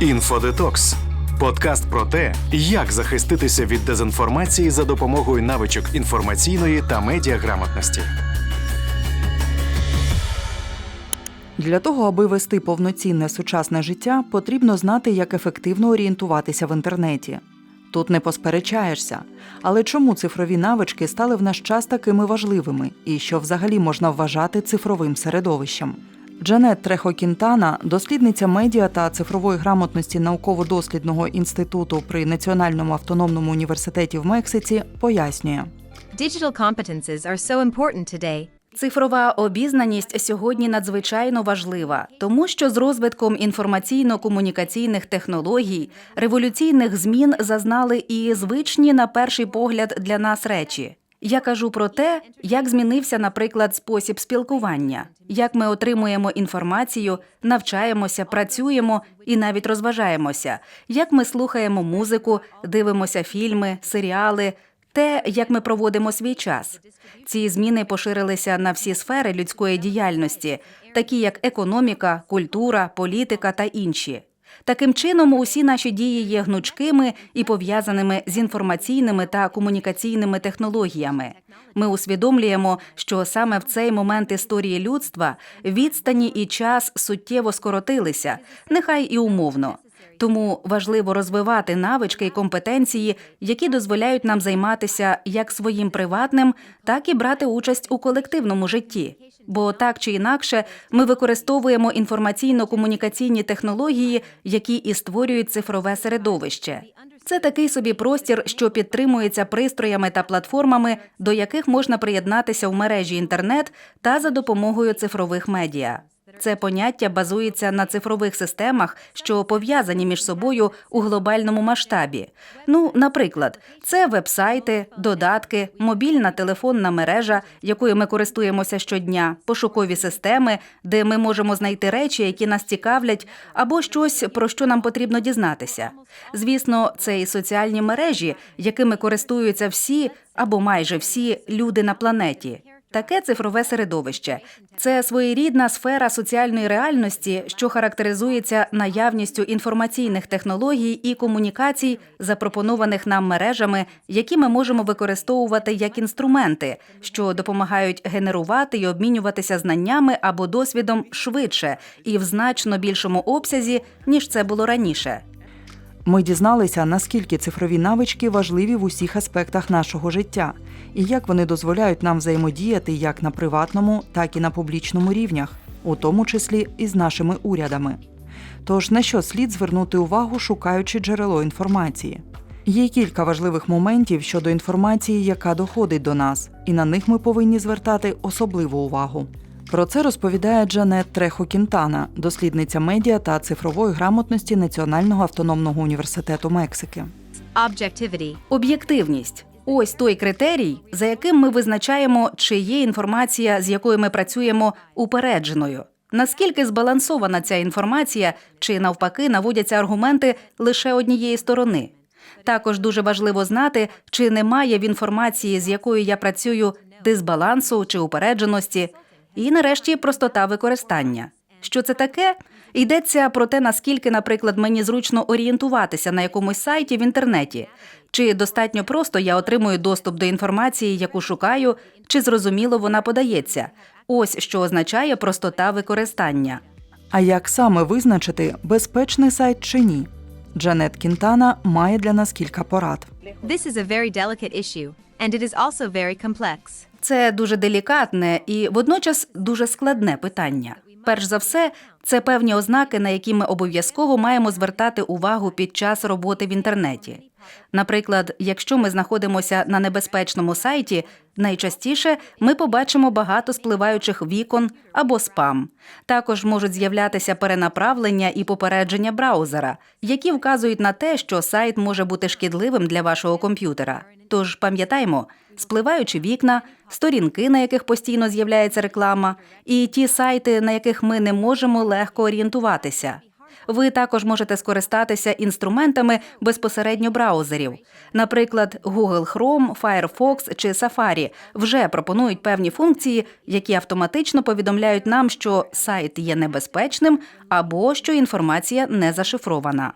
Інфодетокс подкаст про те, як захиститися від дезінформації за допомогою навичок інформаційної та медіаграмотності. Для того, аби вести повноцінне сучасне життя, потрібно знати, як ефективно орієнтуватися в інтернеті. Тут не посперечаєшся. Але чому цифрові навички стали в наш час такими важливими і що взагалі можна вважати цифровим середовищем? Джанет Трехо Кінтана, дослідниця медіа та цифрової грамотності науково-дослідного інституту при Національному автономному університеті в Мексиці, пояснює. Digital competences are so important today. Цифрова обізнаність сьогодні надзвичайно важлива, тому що з розвитком інформаційно-комунікаційних технологій революційних змін зазнали і звичні на перший погляд для нас речі. Я кажу про те, як змінився, наприклад, спосіб спілкування, як ми отримуємо інформацію, навчаємося, працюємо і навіть розважаємося, як ми слухаємо музику, дивимося фільми, серіали, те, як ми проводимо свій час. Ці зміни поширилися на всі сфери людської діяльності, такі як економіка, культура, політика та інші. Таким чином, усі наші дії є гнучкими і пов'язаними з інформаційними та комунікаційними технологіями. Ми усвідомлюємо, що саме в цей момент історії людства відстані і час суттєво скоротилися, нехай і умовно. Тому важливо розвивати навички і компетенції, які дозволяють нам займатися як своїм приватним, так і брати участь у колективному житті. Бо так чи інакше ми використовуємо інформаційно-комунікаційні технології, які і створюють цифрове середовище. Це такий собі простір, що підтримується пристроями та платформами, до яких можна приєднатися в мережі інтернет та за допомогою цифрових медіа. Це поняття базується на цифрових системах, що пов'язані між собою у глобальному масштабі. Ну, наприклад, це вебсайти, додатки, мобільна телефонна мережа, якою ми користуємося щодня, пошукові системи, де ми можемо знайти речі, які нас цікавлять, або щось, про що нам потрібно дізнатися. Звісно, це і соціальні мережі, якими користуються всі або майже всі люди на планеті. Таке цифрове середовище це своєрідна сфера соціальної реальності, що характеризується наявністю інформаційних технологій і комунікацій, запропонованих нам мережами, які ми можемо використовувати як інструменти, що допомагають генерувати і обмінюватися знаннями або досвідом швидше і в значно більшому обсязі, ніж це було раніше. Ми дізналися, наскільки цифрові навички важливі в усіх аспектах нашого життя, і як вони дозволяють нам взаємодіяти як на приватному, так і на публічному рівнях, у тому числі і з нашими урядами. Тож на що слід звернути увагу, шукаючи джерело інформації? Є кілька важливих моментів щодо інформації, яка доходить до нас, і на них ми повинні звертати особливу увагу. Про це розповідає Джанет Трехо Кінтана, дослідниця медіа та цифрової грамотності Національного автономного університету Мексики. Об'єктивність ось той критерій, за яким ми визначаємо, чи є інформація, з якою ми працюємо, упередженою. Наскільки збалансована ця інформація, чи навпаки наводяться аргументи лише однієї сторони. Також дуже важливо знати, чи немає в інформації, з якою я працюю, дисбалансу чи упередженості, і нарешті простота використання. Що це таке? Йдеться про те, наскільки, наприклад, мені зручно орієнтуватися на якомусь сайті в інтернеті, чи достатньо просто я отримую доступ до інформації, яку шукаю, чи зрозуміло вона подається. Ось що означає простота використання. А як саме визначити, безпечний сайт чи ні? Джанет Кінтана має для нас кілька порад. This is a very delicate issue, and it is also very complex. Це дуже делікатне і водночас дуже складне питання. Перш за все, це певні ознаки, на які ми обов'язково маємо звертати увагу під час роботи в інтернеті. Наприклад, якщо ми знаходимося на небезпечному сайті, найчастіше ми побачимо багато спливаючих вікон або спам. Також можуть з'являтися перенаправлення і попередження браузера, які вказують на те, що сайт може бути шкідливим для вашого комп'ютера. Тож пам'ятаймо, спливаючі вікна, сторінки, на яких постійно з'являється реклама, і ті сайти, на яких ми не можемо легко орієнтуватися. Ви також можете скористатися інструментами безпосередньо браузерів. Наприклад, Google Chrome, Firefox чи Safari вже пропонують певні функції, які автоматично повідомляють нам, що сайт є небезпечним або що інформація не зашифрована.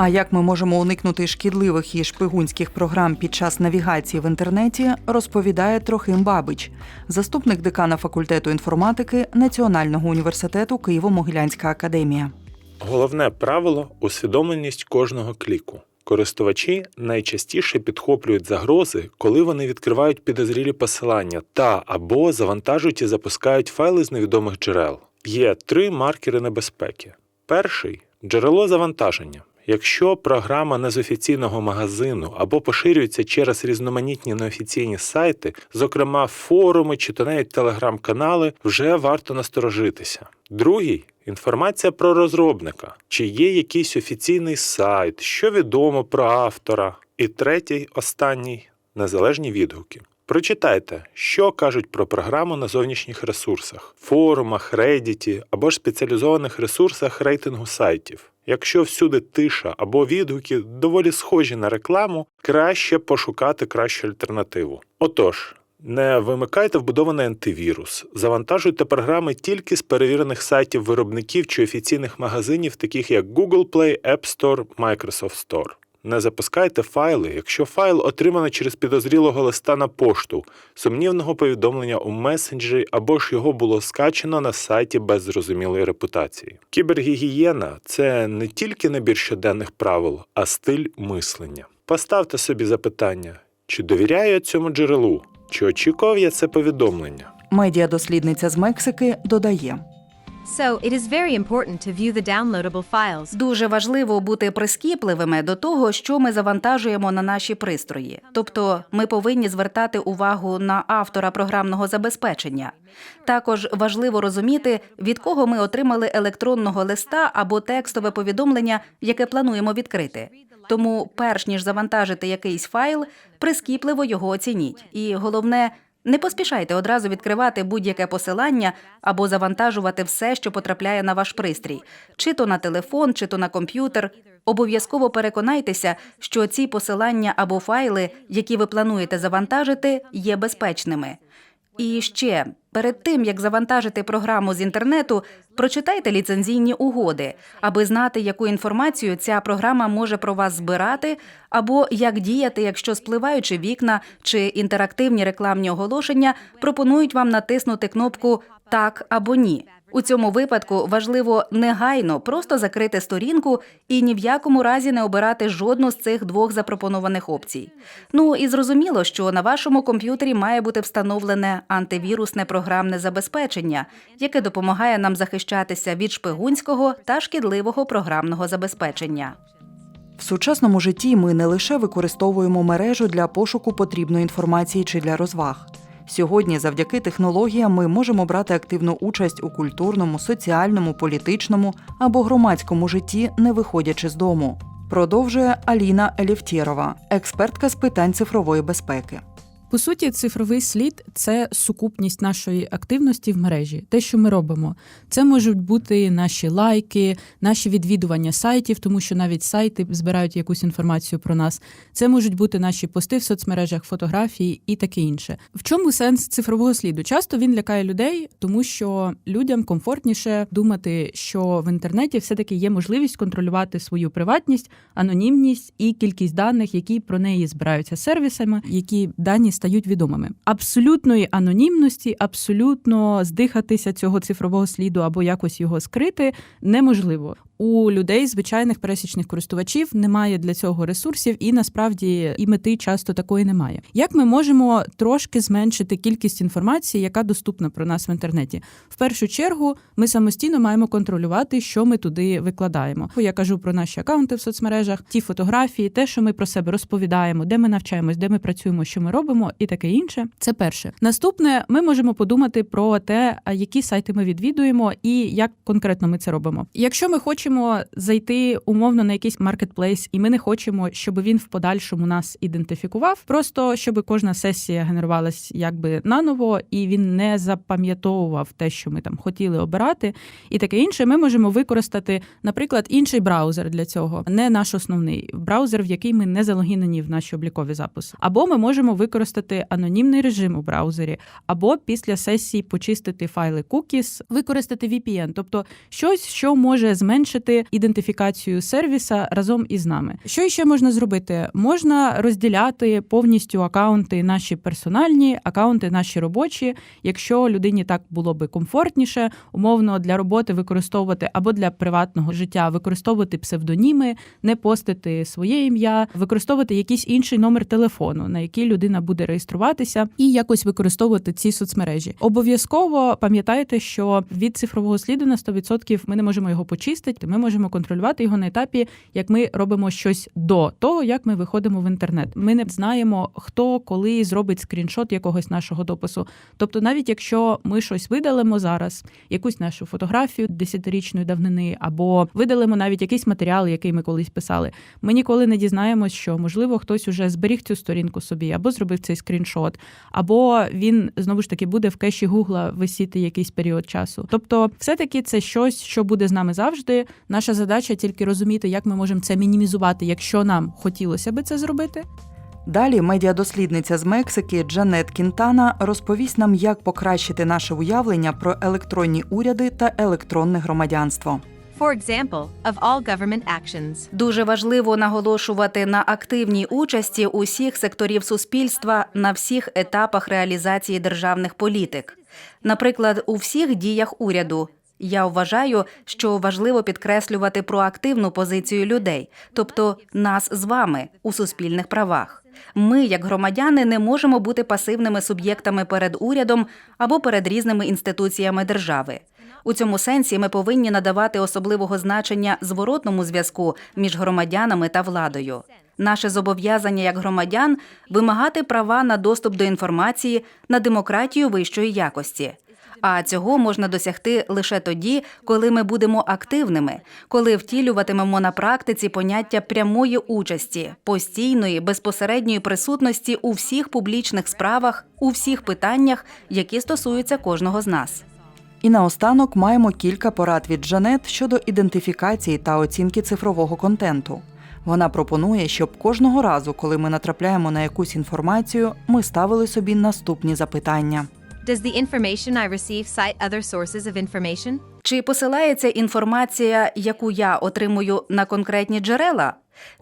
А як ми можемо уникнути шкідливих і шпигунських програм під час навігації в інтернеті, розповідає Трохим Бабич, заступник декана факультету інформатики Національного університету Києво-Могилянська академія. Головне правило усвідомленість кожного кліку. Користувачі найчастіше підхоплюють загрози, коли вони відкривають підозрілі посилання та або завантажують і запускають файли з невідомих джерел. Є три маркери небезпеки. Перший джерело завантаження. Якщо програма не з офіційного магазину або поширюється через різноманітні неофіційні сайти, зокрема форуми чи то навіть телеграм-канали, вже варто насторожитися. Другий інформація про розробника, чи є якийсь офіційний сайт, що відомо про автора. І третій, останній незалежні відгуки. Прочитайте, що кажуть про програму на зовнішніх ресурсах, форумах, Reddit або ж спеціалізованих ресурсах рейтингу сайтів. Якщо всюди тиша або відгуки доволі схожі на рекламу, краще пошукати кращу альтернативу. Отож, не вимикайте вбудований антивірус, завантажуйте програми тільки з перевірених сайтів виробників чи офіційних магазинів, таких як Google Play, App Store, Microsoft Store. Не запускайте файли, якщо файл отримано через підозрілого листа на пошту, сумнівного повідомлення у месенджері або ж його було скачано на сайті без зрозумілої репутації. Кібергігієна це не тільки набір щоденних правил, а стиль мислення. Поставте собі запитання, чи довіряю я цьому джерелу, чи очікував я це повідомлення. Медіадослідниця з Мексики додає. So, it is very important to view the downloadable files. Дуже важливо бути прискіпливими до того, що ми завантажуємо на наші пристрої. Тобто, ми повинні звертати увагу на автора програмного забезпечення. Також важливо розуміти, від кого ми отримали електронного листа або текстове повідомлення, яке плануємо відкрити. Тому, перш ніж завантажити якийсь файл, прискіпливо його оцініть. І головне. Не поспішайте одразу відкривати будь-яке посилання або завантажувати все, що потрапляє на ваш пристрій, чи то на телефон, чи то на комп'ютер. Обов'язково переконайтеся, що ці посилання або файли, які ви плануєте завантажити, є безпечними. І ще перед тим як завантажити програму з інтернету, прочитайте ліцензійні угоди, аби знати, яку інформацію ця програма може про вас збирати, або як діяти, якщо спливаючи вікна чи інтерактивні рекламні оголошення пропонують вам натиснути кнопку Так або ні. У цьому випадку важливо негайно просто закрити сторінку і ні в якому разі не обирати жодну з цих двох запропонованих опцій. Ну і зрозуміло, що на вашому комп'ютері має бути встановлене антивірусне програмне забезпечення, яке допомагає нам захищатися від шпигунського та шкідливого програмного забезпечення. В сучасному житті ми не лише використовуємо мережу для пошуку потрібної інформації чи для розваг. Сьогодні, завдяки технологіям, ми можемо брати активну участь у культурному, соціальному, політичному або громадському житті, не виходячи з дому. Продовжує Аліна Еліфтєрова, експертка з питань цифрової безпеки. По суті, цифровий слід це сукупність нашої активності в мережі. Те, що ми робимо, це можуть бути наші лайки, наші відвідування сайтів, тому що навіть сайти збирають якусь інформацію про нас. Це можуть бути наші пости в соцмережах, фотографії і таке інше. В чому сенс цифрового сліду? Часто він лякає людей, тому що людям комфортніше думати, що в інтернеті все таки є можливість контролювати свою приватність, анонімність і кількість даних, які про неї збираються сервісами, які дані стають відомими. Абсолютної анонімності, абсолютно здихатися цього цифрового сліду або якось його скрити неможливо. У людей, звичайних пересічних користувачів, немає для цього ресурсів, і насправді і мети часто такої немає. Як ми можемо трошки зменшити кількість інформації, яка доступна про нас в інтернеті? В першу чергу ми самостійно маємо контролювати, що ми туди викладаємо. Я кажу про наші акаунти в соцмережах, ті фотографії, те, що ми про себе розповідаємо, де ми навчаємось, де ми працюємо, що ми робимо. І таке інше. Це перше. Наступне, ми можемо подумати про те, які сайти ми відвідуємо і як конкретно ми це робимо. Якщо ми хочемо зайти умовно на якийсь маркетплейс, і ми не хочемо, щоб він в подальшому нас ідентифікував, просто щоб кожна сесія генерувалась якби наново, і він не запам'ятовував те, що ми там хотіли обирати, і таке інше, ми можемо використати, наприклад, інший браузер для цього, не наш основний браузер, в який ми не залогінені в наші облікові записи. Або ми можемо використати анонімний режим у браузері, або після сесії почистити файли cookies, використати VPN, тобто щось, що може зменшити ідентифікацію сервіса разом із нами. Що ще можна зробити? Можна розділяти повністю акаунти наші персональні, акаунти наші робочі, якщо людині так було би комфортніше, умовно для роботи використовувати або для приватного життя використовувати псевдоніми, не постити своє ім'я, використовувати якийсь інший номер телефону, на який людина буде реєструватися, і якось використовувати ці соцмережі. Обов'язково пам'ятайте, що від цифрового сліду на 100% ми не можемо його почистити. Ми можемо контролювати його на етапі, як ми робимо щось до того, як ми виходимо в інтернет. Ми не знаємо, хто коли зробить скріншот якогось нашого допису. Тобто, навіть якщо ми щось видалимо зараз, якусь нашу фотографію десятирічної давнини, або видалимо навіть якийсь матеріал, який ми колись писали, ми ніколи не дізнаємось, що можливо хтось уже зберіг цю сторінку собі, або зробив цей скріншот, або він знову ж таки буде в кеші Гугла висіти якийсь період часу. Тобто, все-таки це щось, що буде з нами завжди. Наша задача тільки розуміти, як ми можемо це мінімізувати, якщо нам хотілося би це зробити. Далі медіадослідниця з Мексики Джанет Кінтана розповість нам, як покращити наше уявлення про електронні уряди та електронне громадянство. For example, of all government actions. Дуже важливо наголошувати на активній участі усіх секторів суспільства на всіх етапах реалізації державних політик, наприклад, у всіх діях уряду. Я вважаю, що важливо підкреслювати проактивну позицію людей, тобто нас з вами у суспільних правах. Ми, як громадяни, не можемо бути пасивними суб'єктами перед урядом або перед різними інституціями держави. У цьому сенсі ми повинні надавати особливого значення зворотному зв'язку між громадянами та владою. Наше зобов'язання як громадян вимагати права на доступ до інформації на демократію вищої якості. А цього можна досягти лише тоді, коли ми будемо активними, коли втілюватимемо на практиці поняття прямої участі, постійної безпосередньої присутності у всіх публічних справах, у всіх питаннях, які стосуються кожного з нас. І наостанок маємо кілька порад від Джанет щодо ідентифікації та оцінки цифрового контенту. Вона пропонує, щоб кожного разу, коли ми натрапляємо на якусь інформацію, ми ставили собі наступні запитання. Does the information I receive cite other sources of information? Чи посилається інформація, яку я отримую на конкретні джерела?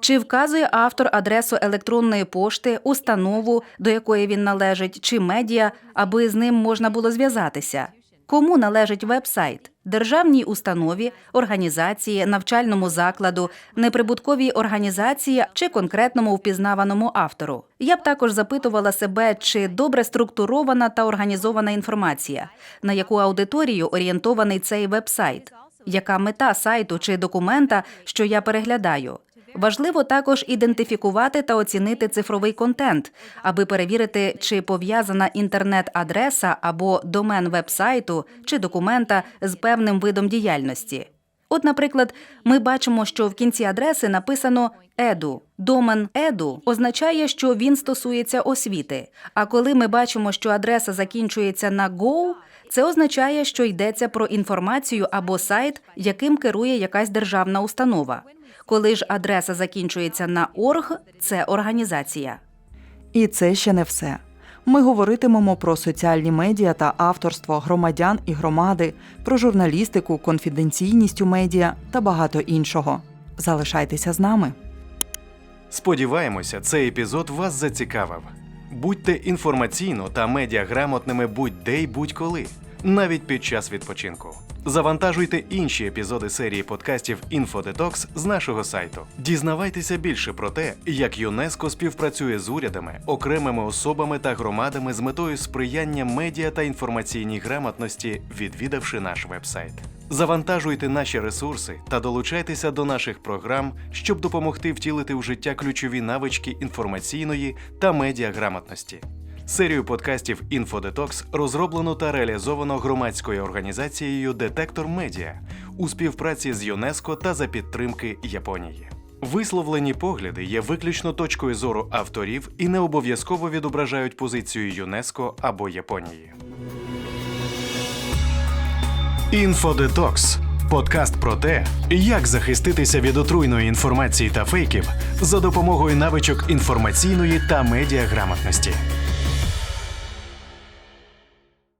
Чи вказує автор адресу електронної пошти, установу, до якої він належить, чи медіа, аби з ним можна було зв'язатися? Кому належить веб-сайт? Державній установі, організації, навчальному закладу, неприбутковій організації чи конкретному впізнаваному автору. Я б також запитувала себе, чи добре структурована та організована інформація, на яку аудиторію орієнтований цей веб-сайт, яка мета сайту чи документа, що я переглядаю. Важливо також ідентифікувати та оцінити цифровий контент, аби перевірити, чи пов'язана інтернет-адреса або домен веб-сайту чи документа з певним видом діяльності. От, наприклад, ми бачимо, що в кінці адреси написано еду. Домен еду означає, що він стосується освіти. А коли ми бачимо, що адреса закінчується на go, це означає, що йдеться про інформацію або сайт, яким керує якась державна установа. Коли ж адреса закінчується на орг, це організація. І це ще не все. Ми говоритимемо про соціальні медіа та авторство громадян і громади, про журналістику, конфіденційність у медіа та багато іншого. Залишайтеся з нами. Сподіваємося, цей епізод вас зацікавив. Будьте інформаційно та медіаграмотними будь-де й будь-коли, навіть під час відпочинку. Завантажуйте інші епізоди серії подкастів InfoDetox з нашого сайту. Дізнавайтеся більше про те, як ЮНЕСКО співпрацює з урядами, окремими особами та громадами з метою сприяння медіа та інформаційній грамотності, відвідавши наш вебсайт. Завантажуйте наші ресурси та долучайтеся до наших програм, щоб допомогти втілити в життя ключові навички інформаційної та медіаграмотності. Серію подкастів «Інфодетокс» розроблено та реалізовано громадською організацією Детектор Медіа у співпраці з ЮНЕСКО та за підтримки Японії. Висловлені погляди є виключно точкою зору авторів і не обов'язково відображають позицію ЮНЕСКО або Японії. Інфодетокс подкаст про те, як захиститися від отруйної інформації та фейків за допомогою навичок інформаційної та медіаграмотності.